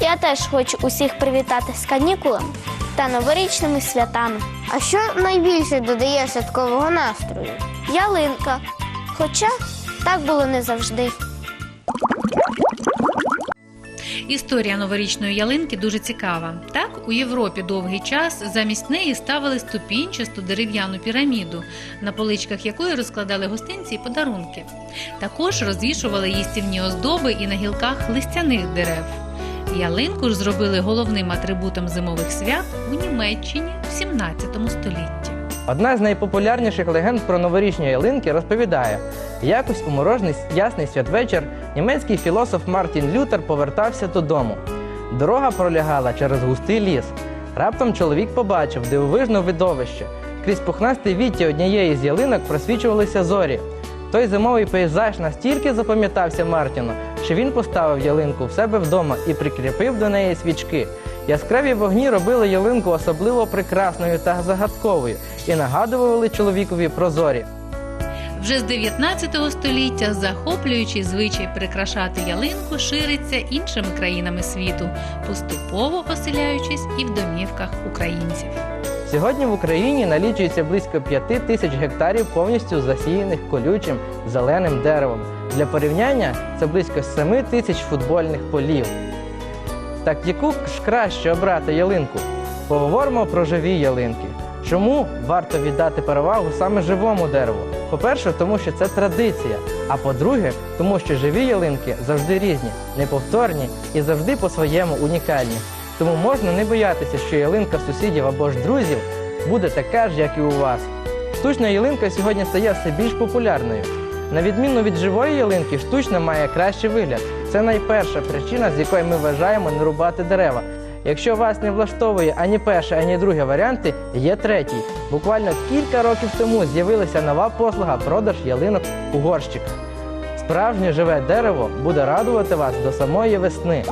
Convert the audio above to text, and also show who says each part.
Speaker 1: я теж хочу усіх привітати з канікулами та новорічними святами.
Speaker 2: А що найбільше додає святкового настрою?
Speaker 1: Ялинка. Хоча так було не завжди.
Speaker 3: Історія новорічної ялинки дуже цікава. Так, у Європі довгий час замість неї ставили ступінчасту дерев'яну піраміду, на поличках якої розкладали гостинці і подарунки. Також розвішували їстівні оздоби і на гілках листяних дерев. Ялинку ж зробили головним атрибутом зимових свят у Німеччині в 17 столітті.
Speaker 4: Одна з найпопулярніших легенд про новорічні ялинки розповідає, якось у морожний ясний святвечір німецький філософ Мартін Лютер повертався додому. Дорога пролягала через густий ліс. Раптом чоловік побачив дивовижне видовище. Крізь пухнасте віття однієї з ялинок просвічувалися зорі. Той зимовий пейзаж настільки запам'ятався Мартіну, що він поставив ялинку в себе вдома і прикріпив до неї свічки. Яскраві вогні робили ялинку особливо прекрасною та загадковою і нагадували чоловікові про зорі.
Speaker 3: Вже з 19 століття захоплюючий звичай прикрашати ялинку шириться іншими країнами світу, поступово оселяючись і в домівках українців.
Speaker 4: Сьогодні в Україні налічується близько 5 тисяч гектарів повністю засіяних колючим зеленим деревом. Для порівняння це близько 7 тисяч футбольних полів. Так яку ж краще обрати ялинку? Поговоримо про живі ялинки. Чому варто віддати перевагу саме живому дереву? По-перше, тому що це традиція. А по-друге, тому що живі ялинки завжди різні, неповторні і завжди по-своєму унікальні. Тому можна не боятися, що ялинка сусідів або ж друзів буде така ж, як і у вас. Штучна ялинка сьогодні стає все більш популярною. На відміну від живої ялинки, штучна має кращий вигляд. Це найперша причина, з якої ми вважаємо не рубати дерева. Якщо вас не влаштовує ані перший, ані другий варіанти, є третій. Буквально кілька років тому з'явилася нова послуга продаж ялинок у горщиках. Справжнє живе дерево буде радувати вас до самої весни.